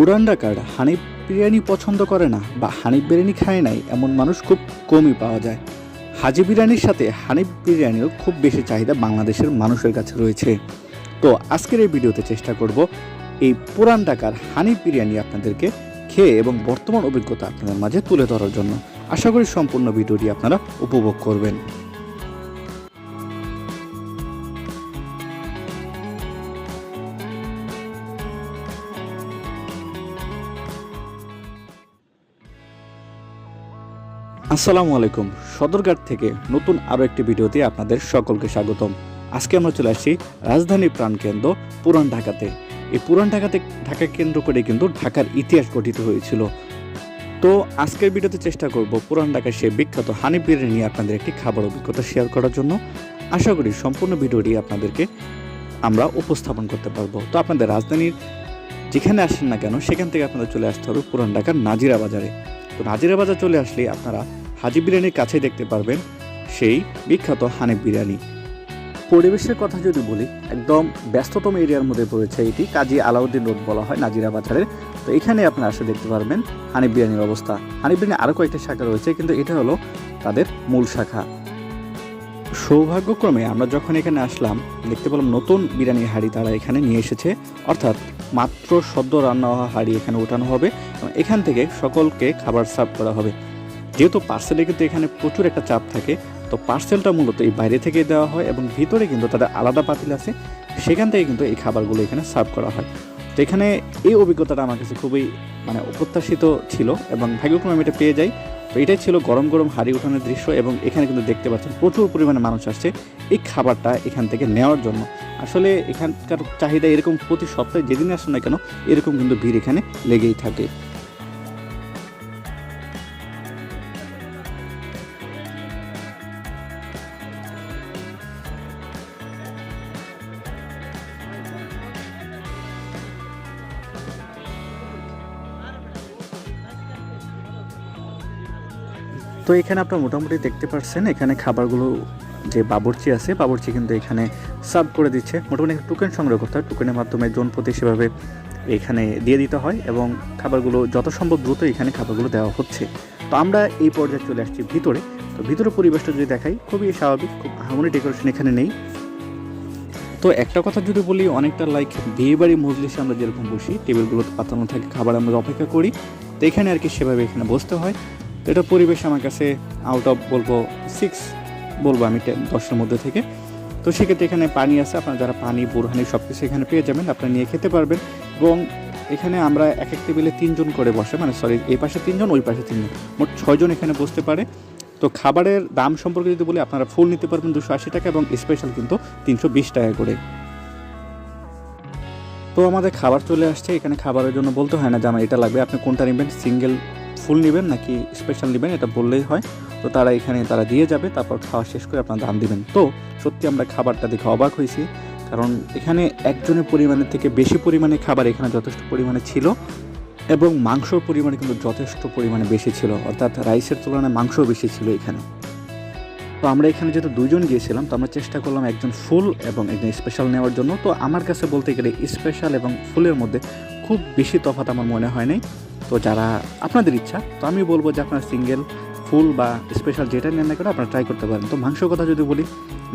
পুরান ঢাকার হানিফ বিরিয়ানি পছন্দ করে না বা হানিফ বিরিয়ানি খায় নাই এমন মানুষ খুব কমই পাওয়া যায়। হাজি বিরিয়ানির সাথে হানিফ বিরিয়ানিরও খুব বেশি চাহিদা বাংলাদেশের মানুষের কাছে রয়েছে। তো আজকের এই ভিডিওতে চেষ্টা করব এই পুরান ঢাকার হানিফ বিরিয়ানি আপনাদেরকে খেয়ে এবং বর্তমান অভিজ্ঞতা আপনাদের মাঝে তুলে ধরার জন্য। আশা করি সম্পূর্ণ ভিডিওটি আপনারা উপভোগ করবেন। আসসালামু আলাইকুম। সদরঘাট থেকে নতুন আরও একটি ভিডিওতে আপনাদের সকলকে স্বাগতম। আজকে আমরা চলে আসছি রাজধানী প্রাণকেন্দ্র পুরান ঢাকাতে। এই পুরান ঢাকাতে ঢাকা কেন্দ্র করে কিন্তু ঢাকার ইতিহাস গঠিত হয়েছিল। তো আজকের ভিডিওতে চেষ্টা করব পুরান ঢাকার সেই বিখ্যাত হানি বিরিয়ানি নিয়ে আপনাদের একটি খাবার অভিজ্ঞতা শেয়ার করার জন্য। আশা করি সম্পূর্ণ ভিডিওটি আপনাদেরকে আমরা উপস্থাপন করতে পারব। তো আপনাদের রাজধানীর যেখানে আসেন না কেন, সেখান থেকে আপনাদের চলে আসতে হবে পুরান ঢাকার নাজিরা বাজারে। তো নাজিরা বাজার চলে আসলে আপনারা হাজি বিরিয়ানির কাছেই দেখতে পারবেন সেই বিখ্যাত হানিফ বিরিয়ানি। পরিবেশের কথা যদি বলি, একদম ব্যস্ততম এরিয়ার মধ্যে পড়েছে এটি, কাজী আলাউদ্দিন রোড বলা হয় নাজিরা বাজারের। তো এখানে আপনারা আসলে দেখতে পারবেন হানিফ বিরিয়ানির অবস্থা। হানিফ বিরিয়ানি আরও কয়েকটি শাখা রয়েছে, কিন্তু এটা হলো তাদের মূল শাখা। সৌভাগ্যক্রমে আমরা যখন এখানে আসলাম, দেখতে পেলাম নতুন বিরিয়ানির হাড়ি তারা এখানে নিয়ে এসেছে। অর্থাৎ মাত্র সদ্য রান্না হওয়া হাড়ি এখানে ওঠানো হবে এবং এখান থেকে সকলকে খাবার সার্ভ করা হবে। যেহেতু পার্সেলে কিন্তু এখানে প্রচুর একটা চাপ থাকে, তো পার্সেলটা মূলত এই বাইরে থেকে দেওয়া হয় এবং ভিতরে কিন্তু তাদের আলাদা পাতিল আছে। সেখান থেকে কিন্তু এই খাবারগুলো এখানে সার্ভ করা হয়। তো এখানে এই অভিজ্ঞতাটা আমার কাছে খুবই মানে অপ্রত্যাশিত ছিল এবং ভাগ্যক্রমে আমি এটা পেয়ে যাই। তো এটাই ছিল গরম গরম হাড়ি উঠানোর দৃশ্য এবং এখানে কিন্তু দেখতে পাচ্ছেন প্রচুর পরিমাণে মানুষ আসছে এই খাবারটা এখান থেকে নেওয়ার জন্য। আসলে এখানকার চাহিদা এরকম প্রতি সপ্তাহে যেদিন আসুন না কেন, এরকম কিন্তু ভিড় এখানে লেগেই থাকে। তো এখানে আপনারা মোটামুটি দেখতে পাচ্ছেন এখানে খাবারগুলো যে বাবরচি আছে, বাবরচি কিন্তু এখানে সার্ভ করে দিচ্ছে। মোটামুটি টোকেন সংগ্রহ করতে হয়। টোকেনের মাধ্যমে জন প্রতি সেভাবে এখানে দিয়ে দিতে হয় এবং খাবারগুলো যত সম্ভব দ্রুত এখানে খাবারগুলো দেওয়া হচ্ছে। তো আমরা এই পর্যায়ে চলে আসছি ভিতরে। তো ভিতরে পরিবেশটা যদি দেখাই, খুবই স্বাভাবিক, খুব হামনি ডেকোরেশন এখানে নেই। তো একটা কথা যদি বলি, অনেকটা লাইক বিয়ে বাড়ি মজলিসে আমরা যেরকম বসি টেবিলগুলোতে পাতানো থাকে, খাবার আমরা অপেক্ষা করি, তো এখানে আর কি সেভাবে এখানে বসতে হয়। তো এটা পরিবেশ আমার কাছে আউট অফ বলব সিক্স বলব আমি দশের মধ্যে থেকে। তো সেক্ষেত্রে এখানে পানি আছে, আপনারা যারা পানি, বুরহানি সব কিছু এখানে পেয়ে যাবেন, আপনারা নিয়ে খেতে পারবেন। এবং এখানে আমরা এক এক টেবিলে তিনজন করে বসে মানে সরি এই পাশে তিনজন, ওই পাশে তিনজন। মোট ছয়জন এখানে বসতে পারে। তো খাবারের দাম সম্পর্কে যদি বলি, আপনারা ফুল নিতে পারবেন দুশো আশি টাকা এবং স্পেশাল কিন্তু তিনশো বিশ টাকা করে। তো আমাদের খাবার চলে আসছে, এখানে খাবারের জন্য বলতে হয় না যে আমার এটা লাগবে, আপনি কোনটা নেবেন? সিঙ্গেল ফুল নেবেন নাকি স্পেশাল নেবেন এটা বললেই হয়। তো তারা এখানে তারা দিয়ে যাবে, তারপর খাওয়া শেষ করে আপনারা দাম দিবেন। তো সত্যি আমরা খাবারটা দেখে অবাক হয়েছি, কারণ এখানে একজনের পরিমাণের থেকে বেশি পরিমাণে খাবার এখানে যথেষ্ট পরিমাণে ছিল এবং মাংসর পরিমাণ কিন্তু যথেষ্ট পরিমাণে বেশি ছিল। অর্থাৎ রাইসের তুলনায় মাংসও বেশি ছিল এখানে। তো আমরা এখানে যেহেতু দুজন গিয়েছিলাম, তো আমরা চেষ্টা করলাম একজন ফুল এবং একজন স্পেশাল নেওয়ার জন্য। তো আমার কাছে বলতে গেলে স্পেশাল এবং ফুলের মধ্যে খুব বেশি তফাৎ আমার মনে হয় নাই। তো যারা আপনাদের ইচ্ছা, তো আমি বলব যে আপনার সিঙ্গেল ফুল বা স্পেশাল যেটা নেন না কেন আপনারা ট্রাই করতে পারেন। তো মাংসর কথা যদি বলি,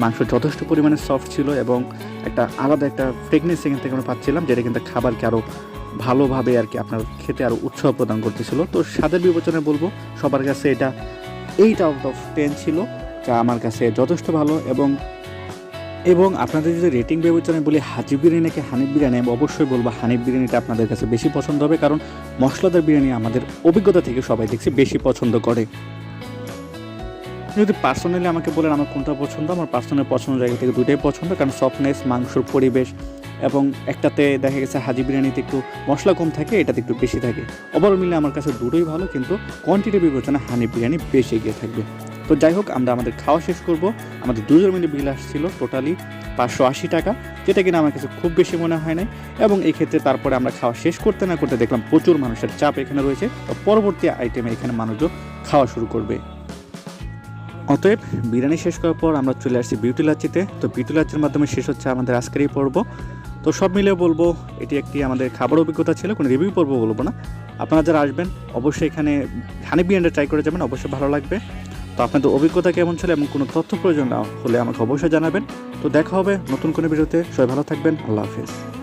মাংস যথেষ্ট পরিমাণে সফট ছিল এবং একটা আলাদা একটা ফ্রেগনেন্স এখান থেকে আমরা পাচ্ছিলাম, যেটা কিন্তু খাবারকে আরও ভালোভাবে আর কি আপনার খেতে আরও উৎসাহ প্রদান করতেছিল। তো স্বাদের বিবেচনায় বলব, সবার কাছে এটা এইট আউট অফ টেন ছিল। যা আমার কাছে যথেষ্ট ভালো এবং এবং আপনাদের যদি রেটিং বিবেচনায় বলি হাজি বিরিয়ানিকে হানিফ বিরিয়ানি, আমি অবশ্যই বলব হানিফ বিরিয়ানিটা আপনাদের কাছে বেশি পছন্দ হবে কারণ মশলাদার বিরিয়ানি আমাদের অভিজ্ঞতা থেকে সবাই দেখছি বেশি পছন্দ করে। যদি পার্সোনালি আমাকে বলেন আমার কোনটা পছন্দ, আমার পার্সোনাল পছন্দ জায়গা থেকে দুইটাই পছন্দ কারণ সফটনেস মাংসর পরিবেশ এবং একটাতে দেখা গেছে হাজি বিরিয়ানিতে একটু মশলা কম থাকে, এটাতে একটু বেশি থাকে। ওভারঅল মিলে আমার কাছে দুটোই ভালো, কিন্তু কোয়ান্টিটি বিবেচনা হানি বিরিয়ানি বেশি এগিয়ে থাকবে। তো যাই হোক, আমরা আমাদের খাওয়া শেষ করব। আমাদের দুজন মিলে বিল আসছিল টোটালি পাঁচশো আশি টাকা, যেটা কিনা আমার কাছে খুব বেশি মনে হয় নাই। এবং এই ক্ষেত্রে তারপরে আমরা খাওয়া শেষ করতে না করতে দেখলাম প্রচুর মানুষের চাপ এখানে রয়েছে। তো পরবর্তী আইটেমে এখানে মানুষজন খাওয়া শুরু করবে। অতএব বিরিয়ানি শেষ করার পর আমরা চলে আসছি বিউটি লাচ্ছিতে। তো বিউটি লাচ্ছির মাধ্যমে শেষ হচ্ছে আমাদের আজকের এই পর্ব। তো সব মিলিয়ে বলব, এটি একটি আমাদের খাবার অভিজ্ঞতা ছিল, কোনো রিভিউ করব বলব না। আপনারা যারা আসবেন, অবশ্যই এখানে হানি বিয়ান্ডে ট্রাই করে যাবেন, অবশ্যই ভালো লাগবে। তো আপনাদের অভিজ্ঞতা কেমন ছিল এবং কোনো তথ্য প্রয়োজন না হলে আমাকে অবশ্যই জানাবেন। তো দেখা হবে নতুন কোনো ভিডিওতে। সবাই ভালো থাকবেন। আল্লাহ হাফিজ।